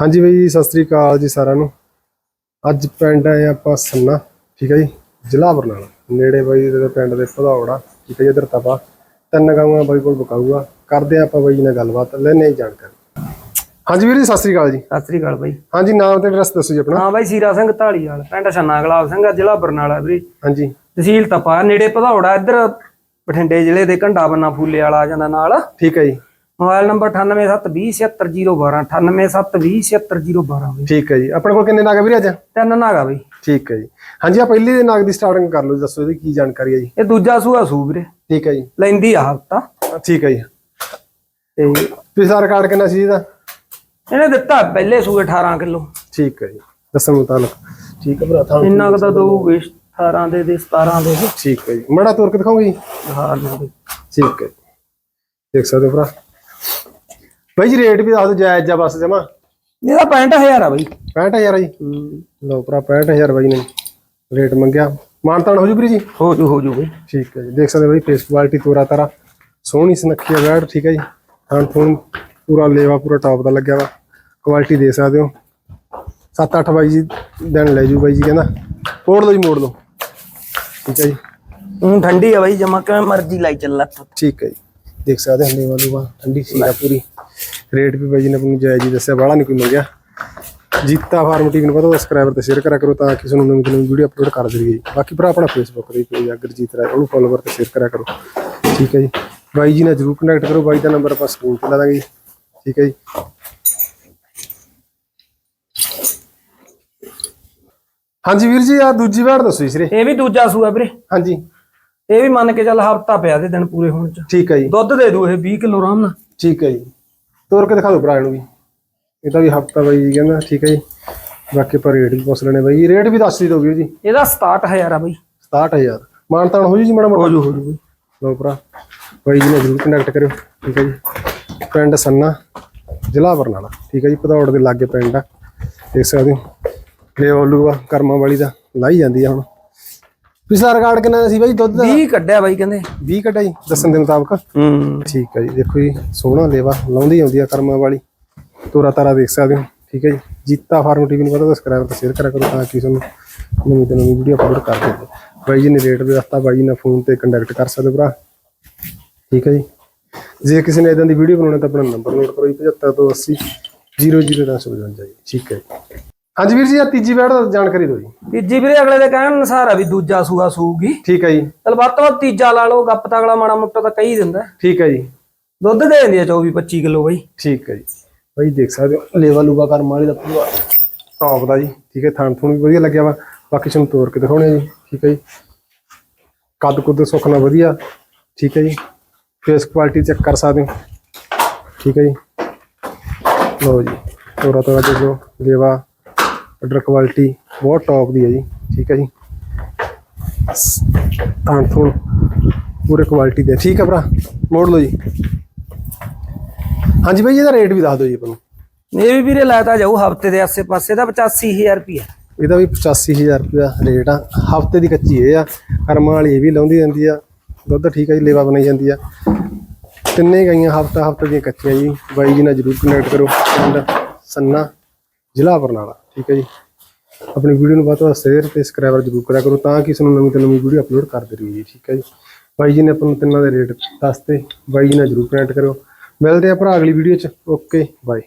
ਹਾਂਜੀ ਬਈ ਸਤਿ ਸ੍ਰੀ ਅਕਾਲ ਜੀ ਸਾਰਿਆਂ ਨੂੰ। ਅੱਜ ਪਿੰਡ ਆਏ ਆਪਾਂ ਸੰਨਾ ਠੀਕ ਹੈ ਜੀ ਜ਼ਿਲ੍ਹਾ ਬਰਨਾਲਾ ਨੇੜੇ ਬਾਈ ਦੇ ਪਿੰਡ ਦੇ ਭਦੌੜਾ ਠੀਕ ਹੈ ਜੀ ਇਧਰ ਤਪਾ ਤਿੰਨ ਗਾਵਾਂ ਬਾਈ ਕੋਲ ਬਕਾਊਗਾ। ਕਰਦੇ ਆਪਾਂ ਬਾਈ ਨਾਲ ਗੱਲਬਾਤ ਲੈਣੇ ਹੀ ਜਾਣਕਾਰੀ। ਹਾਂਜੀ ਵੀਰ ਜੀ ਸਤਿ ਸ੍ਰੀ ਅਕਾਲ ਜੀ। ਸਤਿ ਸ੍ਰੀ ਅਕਾਲ ਬਾਈ। ਹਾਂਜੀ ਨਾਮ ਤੇ ਐਡਰੈਸ ਦੱਸੋ ਜੀ ਆਪਣਾ। ਹਾਂ ਬਾਈ ਸੀਰਾ ਸਿੰਘ ਢਾਲੀ ਵਾਲ ਪਿੰਡ ਛੰਨਾ ਗੁਲਾਬ ਸਿੰਘ ਜ਼ਿਲ੍ਹਾ ਬਰਨਾਲਾ ਵੀਰੇ ਹਾਂਜੀ। ਤਹਿਸੀਲ ਤਪਾ ਨੇੜੇ ਭਦੌੜਾ ਇੱਧਰ ਬਠਿੰਡੇ ਜ਼ਿਲ੍ਹੇ ਦੇ ਘੰਡਾ ਬੰਨਾ ਫੂਲੇ ਵਾਲਾ ਆ ਜਾਂਦਾ ਨਾਲ। ਠੀਕ ਹੈ ਜੀ। ਮੋਬਾਈਲ ਨੰਬਰ 9872077012 9872077012 ਬਾਈ। ਠੀਕ ਹੈ ਜੀ। ਆਪਣੇ ਕੋਲ ਕਿੰਨੇ ਨਾਗ ਆ ਵੀਰੇ ਅੱਜ? ਤਿੰਨ ਨਾਗਾ ਬਾਈ। ਠੀਕ ਹੈ ਜੀ। ਹਾਂਜੀ ਆ ਪਹਿਲੀ ਦੇ ਨਾਗ ਦੀ ਸਟਾਰਟਿੰਗ ਕਰ ਲਓ ਦੱਸੋ ਇਹਦੀ ਕੀ ਜਾਣਕਾਰੀ ਹੈ ਜੀ। ਇਹ ਦੂਜਾ ਸੂਆ ਸੂ ਵੀਰੇ। ਠੀਕ ਹੈ ਜੀ। ਲੈਂਦੀ ਆ ਹਫਤਾ। ਠੀਕ ਹੈ ਜੀ। ਤੇ ਪਿਛਲਾ ਰਿਕਾਰਡ ਕਿੰਨਾ ਸੀ ਇਹਦਾ? ਇਹਨੇ ਦਿੱਤਾ ਪਹਿਲੇ ਸੂਏ 18 ਕਿਲੋ। ਠੀਕ ਹੈ ਜੀ। ਦੱਸਣ ਮੁਤਾਬਕ। ਠੀਕ ਹੈ ਭਰਾ ਥਾਂ ਇੰਨਾ ਕੁ ਤਾਂ ਦਊਗੇ 18 ਦੇ ਦੇ 17 ਦੇ ਠੀਕ ਹੈ ਜੀ। ਮੜਾ ਤੋਰ ਕੇ ਦਿਖਾਓਗੇ ਜੀ? ਹਾਂ ਠੀਕ ਹੈ। ਦੇਖ ਸਕਦੇ ਭਰਾ। ਭਾਈ ਜੀ ਰੇਟ ਵੀ ਦੱਸ ਦਿਓ ਜਾਇਜ਼ ਜਾ ਬਸ ਜਮਾ? ਇਹਦਾ 65000 ਆ ਬਾਈ। 65000 ਆ ਜੀ? ਲਓ ਭਰਾ 65000 ਬਾਈ ਨੇ ਰੇਟ ਮੰਗਿਆ। ਮਾਨਤਾਨ ਹੋ ਜੂ ਵੀਰ ਜੀ? ਹੋ ਜੂ ਹੋ ਜੂ ਬਾਈ। ਠੀਕ ਹੈ ਜੀ। ਦੇਖ ਸਕਦੇ ਹੋ ਬਾਈ ਫੇਸ ਕੁਆਲਿਟੀ ਤੋਰਾ ਤਾਰਾ। ਸੋਹਣੀ ਸੁਨੱਖੀ ਆ ਵੈੜ ਠੀਕ ਹੈ ਜੀ। ਥਣ ਥਣ ਪੂਰਾ ਲੇਵਾ ਪੂਰਾ ਟੌਪ ਦਾ ਲੱਗਿਆ ਵਾ। ਕੁਆਲਿਟੀ ਦੇ ਸਕਦੇ ਹੋ। 7-8 ਬਾਈ ਜੀ ਦਿਨ ਲੈ ਜੂ ਬਾਈ ਜੀ ਕਹਿੰਦਾ। ਮੋੜ ਲਓ ਜੀ ਮੋੜ ਲਓ। ਠੀਕ ਹੈ ਜੀ। ਹੁਣ ਠੰਡੀ ਆ ਬਾਈ ਜਮਾ ਕਿਵੇਂ ਮਰਜ਼ੀ ਲਾਈ ਚੱਲ ਠੀਕ ਹੈ ਜੀ। ਦੇਖ ਸਕਦੇ ਹਾਂ ਲੇਵਾ ਲੂਵਾ ਠੰਡੀ ਸੀਗਾ ਪੂਰੀ। ਰੇਟ ਵੀ ਬਾਈ ਜੀ ਨੇ ਆਪਣੀ ਜਾਇਜ਼ ਹੀ ਦੱਸਿਆ ਬਾਹਲਾ ਨਹੀਂ ਕੋਈ ਮੰਗਿਆ ਜੀਤਾ ਫਾਰਮ ਟੀਵੀ ਨੂੰ ਪਤਾ ਸਬਸਕ੍ਰਾਈਬਰ ਤੇ ਸ਼ੇਅਰ ਕਰਿਆ ਕਰੋ ਤਾਂ ਕਿ ਤੁਹਾਨੂੰ ਨਵੀਂ ਨਵੀਂ ਵੀਡੀਓ ਅਪਲੋਡ ਕਰ ਦਈਏ। ਜੀ ਬਾਕੀ ਭਰਾ ਆਪਣਾ ਫੇਸਬੁੱਕ ਤੇ ਪੇਜ ਅਗਰਜੀਤ ਰਾਏ ਉਹਨੂੰ ਫੋਲੋਵਰ ਤੇ ਸ਼ੇਅਰ ਕਰਿਆ ਕਰੋ। ਠੀਕ ਹੈ ਜੀ। ਬਾਈ ਜੀ ਨਾਲ ਜਰੂਰ ਕਨੈਕਟ ਕਰੋ ਬਾਈ ਦਾ ਨੰਬਰ ਆਪਾਂ ਸਕਰੀਨ ਤੇ ਲਾ ਦਾਂਗੇ ਜੀ। ਠੀਕ ਹੈ ਜੀ। ਹਾਂਜੀ ਵੀਰ ਜੀ ਆ ਦੂਜੀ ਵਾਰ ਦੱਸੋ ਜੀ ਸਿਰੇ। ਇਹ ਵੀ ਦੂਜਾ ਸੂਆ ਵੀਰੇ। ਹਾਂਜੀ। ਇਹ ਵੀ ਮੰਨ ਕੇ ਚੱਲ ਹਫਤਾ ਪਿਆ ਦੇ ਦਿਨ ਪੂਰੇ ਹੋਣ ਚ। ਠੀਕ ਹੈ ਜੀ। ਦੁੱਧ ਦੇ ਦੂ ਇਹ 20 ਕਿਲੋ ਆਰਾਮ ਨਾਲ। ਠੀਕ ਹੈ ਜੀ। ਤੋਰ ਕੇ ਦਿਖਾ ਦਿਓ ਭਰਾ ਇਹਨੂੰ ਵੀ। ਇਹ ਤਾਂ ਵੀ ਹਫਤਾ ਬਾਈ ਜੀ ਕਹਿੰਦਾ ਠੀਕ ਹੈ ਜੀ। ਬਾਕੀ ਪਰ ਰੇਟ ਵੀ ਪੁੱਛ ਲੈਣੇ ਬਾਈ ਰੇਟ ਵੀ ਦੱਸ ਦਿਓ ਵੀਰ ਜੀ। ਇਹਦਾ 67000 ਆ ਬਾਈ। 67000 ਮਾਨਤਾਨ ਹੋ ਜੂ ਜੀ ਮਾੜਾ ਮੋਟਾ? ਹੋ ਜੂ ਹੋ ਜੂ ਲਓ ਭਰਾ ਬਾਈ ਜੀ ਨੇ ਜ਼ਰੂਰ ਕਨੈਕਟ ਕਰਿਓ ਠੀਕ ਹੈ ਜੀ। ਪਿੰਡ ਸੰਨਾ ਜ਼ਿਲ੍ਹਾ ਬਰਨਾਲਾ ਠੀਕ ਹੈ ਜੀ। ਭਦੌੜ ਦੇ ਲਾਗੇ ਪਿੰਡ ਆ। ਦੇਖ ਸਕਦੇ ਹੋ ਲੈ 올ੂਗਾ ਕਰਮਾਂ ਵਾਲੀ ਦਾ ਲਾਈ ਜਾਂਦੀ ਆ ਹੁਣ। ਪਿਛਲਾ ਰਿਕਾਰਡ ਕਿੰਨਾ ਸੀ ਬਾਈ ਦੁੱਧ ਦਾ? 20 ਕੱਢਿਆ ਬਾਈ ਕਹਿੰਦੇ। 20 ਕੱਢਾ ਜੀ ਦੱਸਣ ਦੇ ਮੁਤਾਬਕ? ਹੂੰ। ਠੀਕ ਹੈ ਜੀ ਦੇਖੋ ਜੀ ਸੋਹਣਾ ਲੇਵਾ ਲਾਉਂਦੀ ਆਉਂਦੀ ਆ ਕਰਮਾਂ ਵਾਲੀ। ਤੋਰਾ ਤਾਰਾ ਦੇਖ ਸਕਦੇ ਹੋ ਠੀਕ ਹੈ ਜੀ। ਜੀਤਾ ਫਾਰਮ ਟੀਵੀ ਨੂੰ ਪਤਾ ਸਬਸਕ੍ਰਾਈਬ ਤੇ ਸ਼ੇਅਰ ਕਰਿਆ ਕਰੋ ਤਾਂ ਕਿ ਤੁਹਾਨੂੰ ਨਵੀਂ ਤੋਂ ਨਵੀਂ ਵੀਡੀਓ ਅਪਲੋਡ ਕਰ ਦਿੰਦੇ ਬਾਈ ਜੀ ਨੇ ਰੇਟ ਵੀ ਦੱਸਤਾ ਬਾਈ ਜੀ ਨਾਲ ਫੋਨ ਤੇ ਕੰਟੈਕਟ ਕਰ ਸਕਦੇ ਹੋ ਭਰਾ। ਠੀਕ ਹੈ ਜੀ। ਜੇ ਕਿਸੇ ਨੇ ਇਦਾਂ ਦੀ ਵੀਡੀਓ ਬਣਾਉਣੀ ਤਾਂ ਆਪਣਾ ਨੰਬਰ ਨੋਟ ਕਰੋ ਜੀ 75 ਤੋਂ 80 00355 ਜੀ। ਠੀਕ ਹੈ ਜੀ। ਹਾਂਜੀ ਵੀਰ ਜੀ ਆ ਤੀਜੀ ਵੈੜ ਦਾ ਜਾਣਕਾਰੀ ਦਿਓ ਜੀ। ਤੀਜੀ ਵੀਰੇ ਅਗਲੇ ਦੇ ਕਹਿਣ ਅਨੁਸਾਰ ਆ ਵੀ ਦੂਜਾ ਸੂਆ ਸੂਗੀ ਠੀਕ ਹੈ ਜੀ। ਚਲ ਵੱਧ ਤੋਂ ਵੱਧ ਤੀਜਾ ਲਾ ਲਓ ਗੱਪ ਤਗਲਾ ਮਾੜਾ ਮੁੱਟਾ ਤਾਂ ਕਹੀ ਦਿੰਦਾ। ਠੀਕ ਹੈ ਜੀ। ਦੁੱਧ ਦੇ ਦਿੰਦੀ ਆ 24 25 ਕਿਲੋ ਬਾਈ। ਠੀਕ ਹੈ ਜੀ। ਬਾਈ ਦੇਖ ਸਕਦੇ ਹੋ ਲੇਵਾ ਲੂਵਾ ਕਰਮ ਵਾਲੀ ਦਾ ਪੂਰਾ ਟੌਪ ਦਾ ਜੀ। ਠੀਕ ਹੈ ਥਣ ਥੂਣ ਵੀ ਵਧੀਆ ਲੱਗਿਆ ਵਾ। ਬਾਕੀ ਤੁਹਾਨੂੰ ਤੋੜ ਕੇ ਦਿਖਾਉਣੇ ਜੀ। ਠੀਕ ਹੈ ਜੀ। ਕੱਦ ਕੁੱਦ ਸੁੱਖਣਾ ਵਧੀਆ। ਠੀਕ ਹੈ ਜੀ। ਫੇਸ ਕੁਆਲਿਟੀ ਚੈੱਕ ਕਰ ਸਕਦੇ ਹੋ। ਠੀਕ ਹੈ ਜੀ। ਲੋ ਜੀ ਤੋਰਾ ਤੋਰਾ ਦੇਖੋ ਲੇਵਾ। ਆਰਡਰ ਕੁਆਲਿਟੀ ਬਹੁਤ ਟੌਪ ਦੀ ਹੈ ਜੀ ਠੀਕ ਹੈ ਜੀ। ਥਣ ਥੂਣ ਪੂਰੇ ਕੁਆਲਿਟੀ ਦੇ ਠੀਕ ਹੈ ਭਰਾ ਮੋੜ ਲਓ ਜੀ। ਹਾਂਜੀ ਬਾਈ ਇਹਦਾ ਰੇਟ ਵੀ ਦੱਸ ਦਿਓ ਜੀ ਆਪਾਂ ਨੂੰ। ਇਹ ਵੀ ਵੀਰੇ ਲਾਤਾ ਜਾਊ ਹਫ਼ਤੇ ਦੇ ਆਸੇ ਪਾਸੇ ਦਾ 85000 ਰੁਪਿਆ ਇਹਦਾ ਵੀ 85000 ਰੁਪਇਆ ਰੇਟ ਆ। ਹਫ਼ਤੇ ਦੀ ਕੱਚੀ ਇਹ ਆ ਕਰਮਾਂ ਵਾਲੀ ਇਹ ਵੀ ਲਾਉਂਦੀ ਜਾਂਦੀ ਆ। ਦੁੱਧ ਠੀਕ ਆ ਜੀ ਲੇਵਾ ਬਣਾਈ ਜਾਂਦੀ ਆ। ਤਿੰਨੇ ਗਾਈਆਂ ਹਫਤਾ ਹਫ਼ਤੇ ਦੀਆਂ ਕੱਚੀਆਂ ਜੀ। ਬਾਈ ਜੀ ਨਾਲ ਜਰੂਰ ਕਨੈਕਟ ਕਰੋ ਪਿੰਡ ਸੰਨਾ ਜ਼ਿਲ੍ਹਾ ਬਰਨਾਲਾ। ਠੀਕ ਹੈ ਜੀ। ਆਪਣੀ ਵੀਡੀਓ ਨੂੰ ਵੱਧ ਤੋਂ ਵੱਧ ਸ਼ੇਅਰ ਤੇ ਸਬਸਕ੍ਰਾਈਬਰ ਜਰੂਰ ਕਰਿਆ ਕਰੋ ਤਾਂ ਕਿ ਤੁਹਾਨੂੰ ਨਵੀਂ ਤੋਂ ਨਵੀਂ ਵੀਡੀਓ ਅਪਲੋਡ ਕਰਦੇ ਰਹੀਏ ਠੀਕ ਹੈ ਜੀ। ਬਾਈ ਜੀ ਨੇ ਆਪਾਂ ਨੂੰ ਤਿੰਨਾਂ ਦੇ ਰੇਟ ਦੱਸਤੇ, ਬਾਈ ਜੀ ਨਾਲ ਜਰੂਰ ਕਨੈਕਟ ਕਰਿਓ। ਮਿਲਦੇ ਆ ਭਰਾ ਅਗਲੀ ਵੀਡੀਓ 'ਚ। Okay bye